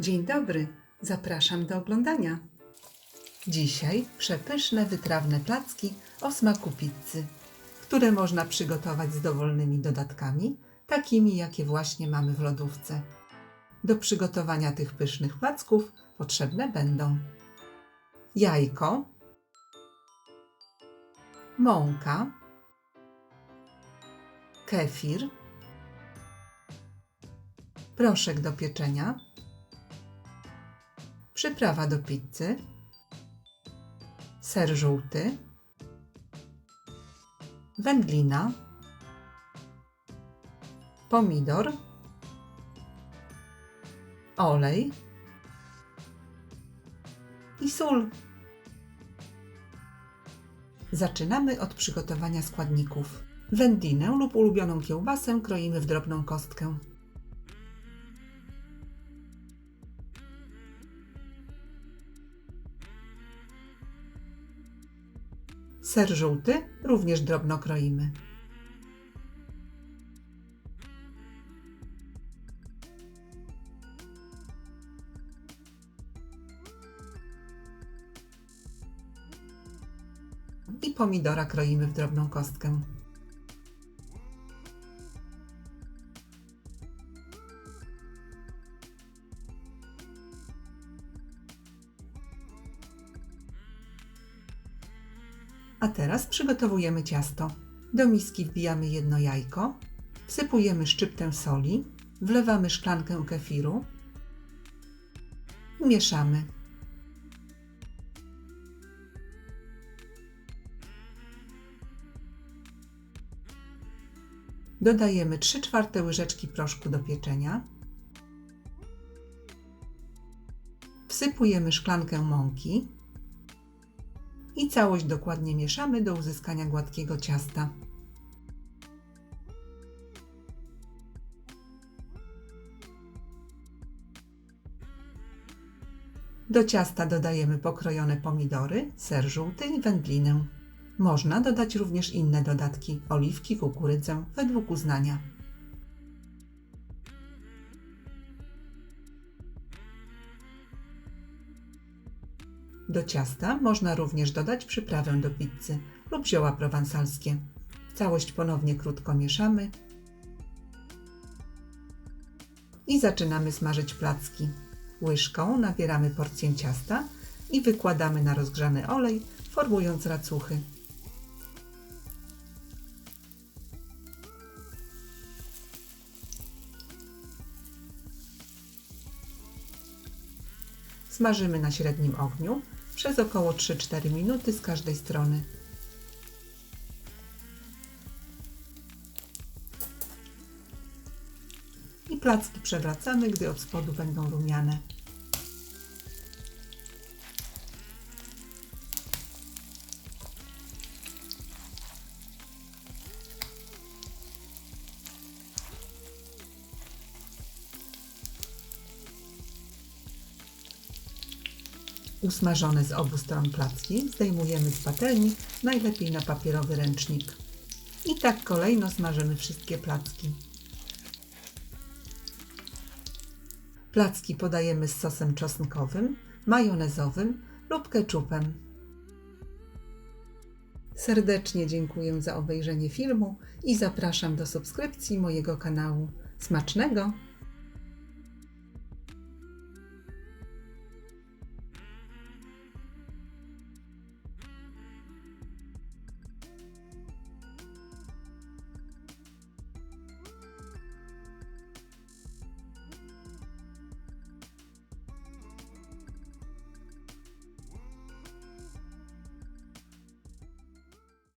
Dzień dobry, zapraszam do oglądania. Dzisiaj przepyszne, wytrawne placki o smaku pizzy, które można przygotować z dowolnymi dodatkami, takimi jakie właśnie mamy w lodówce. Do przygotowania tych pysznych placków potrzebne będą jajko, mąka, kefir, proszek do pieczenia, przyprawa do pizzy, ser żółty, wędlina, pomidor, olej i sól. Zaczynamy od przygotowania składników. Wędlinę lub ulubioną kiełbasę kroimy w drobną kostkę. Ser żółty również drobno kroimy. I pomidora kroimy w drobną kostkę. A teraz przygotowujemy ciasto. Do miski wbijamy jedno jajko, wsypujemy szczyptę soli, wlewamy szklankę kefiru i mieszamy. Dodajemy 3 czwarte łyżeczki proszku do pieczenia. Wsypujemy szklankę mąki i całość dokładnie mieszamy do uzyskania gładkiego ciasta. Do ciasta dodajemy pokrojone pomidory, ser żółty i wędlinę. Można dodać również inne dodatki, oliwki, kukurydzę, według uznania. Do ciasta można również dodać przyprawę do pizzy lub zioła prowansalskie. Całość ponownie krótko mieszamy i zaczynamy smażyć placki. Łyżką nabieramy porcję ciasta i wykładamy na rozgrzany olej, formując racuchy. Smażymy na średnim ogniu przez około 3-4 minuty z każdej strony. I placki przewracamy, gdy od spodu będą rumiane. Usmażone z obu stron placki zdejmujemy z patelni, najlepiej na papierowy ręcznik. I tak kolejno smażymy wszystkie placki. Placki podajemy z sosem czosnkowym, majonezowym lub keczupem. Serdecznie dziękuję za obejrzenie filmu i zapraszam do subskrypcji mojego kanału. Smacznego!